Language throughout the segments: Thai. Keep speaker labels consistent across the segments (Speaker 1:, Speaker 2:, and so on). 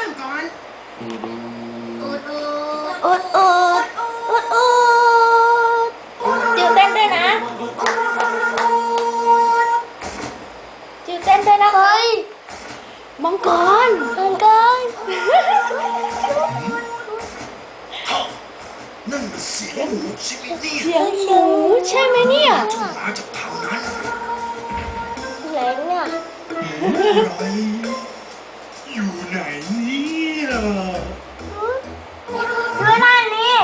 Speaker 1: làm con. Út út út út út út chịu tên đây nè chịu tên đây nè ơi
Speaker 2: mong con. Con. Con tiếng ngủ chê mê nè lạnh à เนี่ย
Speaker 3: ดูด้านนี้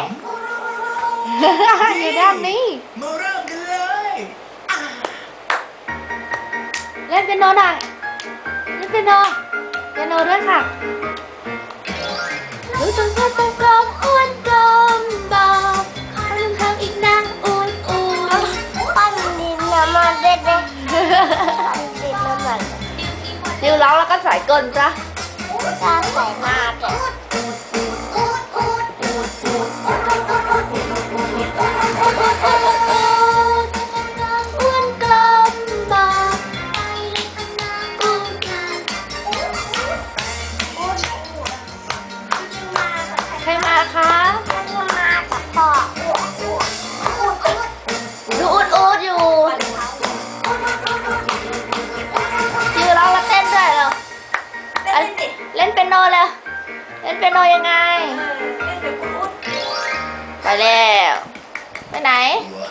Speaker 2: อยู่ด้านนี้
Speaker 1: มาเริ่มกันเลย
Speaker 2: เล่นเป็นโนหน่อยเล่นเป็นโนเป็นโนด้วยค่ะดูจนกลมกลมกลมอ้วนกลมบอกขอลงทางอีกนะอ้วนอ้วน
Speaker 3: ปั้นดินน้ำมันเด็ดเลยปั้นดินน้ำมัน
Speaker 2: ดิวร้องแล้วก็ใส่ก้นจ้ะ
Speaker 3: ถ้าใส่มาเค
Speaker 2: รมาคะ
Speaker 3: มากับพ่อ
Speaker 2: ดูอูดอูดอยู่ยืนร้องแล้วเต้นด้วยเหรอ
Speaker 4: เล่นดิ
Speaker 2: เล่นเป็นโนเลยเล่นเป็นโนยังไง
Speaker 4: เออเล่นเดี๋ยวคุณอุ๊ด
Speaker 2: ไปแล้ว ไปไหน
Speaker 1: หนู